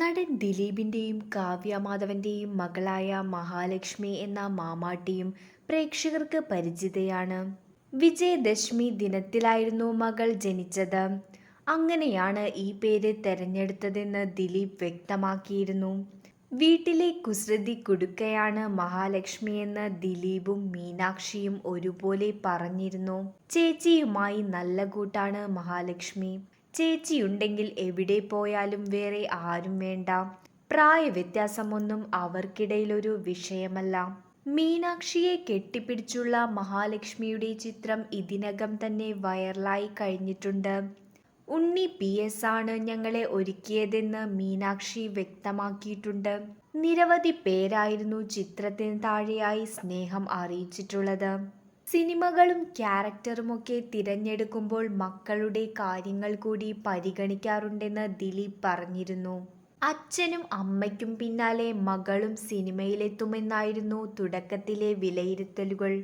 നടൻ ദിലീപിന്റെയും കാവ്യ മാധവന്റെയും മകളായ മഹാലക്ഷ്മി എന്ന മാമാട്ടിയും പ്രേക്ഷകർക്ക് പരിചിതയാണ്. വിജയദശമി ദിനത്തിലായിരുന്നു മകൾ ജനിച്ചത്. അങ്ങനെയാണ് ഈ പേര് തെരഞ്ഞെടുത്തതെന്ന് ദിലീപ് വ്യക്തമാക്കിയിരുന്നു. വീട്ടിലെ കുസൃതി കുടുക്കയാണ് മഹാലക്ഷ്മിയെന്ന് ദിലീപും മീനാക്ഷിയും ഒരുപോലെ പറഞ്ഞിരുന്നു. ചേച്ചിയുമായി നല്ല കൂട്ടാണ് മഹാലക്ഷ്മി. ചേച്ചിയുണ്ടെങ്കിൽ എവിടെ പോയാലും വേറെ ആരും വേണ്ട. പ്രായ വ്യത്യാസമൊന്നും അവർക്കിടയിലൊരു വിഷയമല്ല. മീനാക്ഷിയെ കെട്ടിപ്പിടിച്ചുള്ള മഹാലക്ഷ്മിയുടെ ചിത്രം ഇതിനകം തന്നെ വൈറലായി കഴിഞ്ഞിട്ടുണ്ട്. ഉണ്ണി പി എസ് ആണ് ഞങ്ങളെ ഒരുക്കിയതെന്ന് മീനാക്ഷി വ്യക്തമാക്കിയിട്ടുണ്ട്. നിരവധി പേരായിരുന്നു ചിത്രത്തിന് താഴെയായി സ്നേഹം അറിയിച്ചിട്ടുള്ളത്. സിനിമകളും ക്യാരക്ടറുമൊക്കെ തിരഞ്ഞെടുക്കുമ്പോൾ മക്കളുടെ കാര്യങ്ങൾ കൂടി പരിഗണിക്കാറുണ്ടെന്ന് ദിലീപ് പറഞ്ഞിരുന്നു. അച്ഛനും അമ്മയ്ക്കും പിന്നാലെ മകളും സിനിമയിലെത്തുമെന്നായിരുന്നു തുടക്കത്തിലെ വിലയിരുത്തലുകൾ.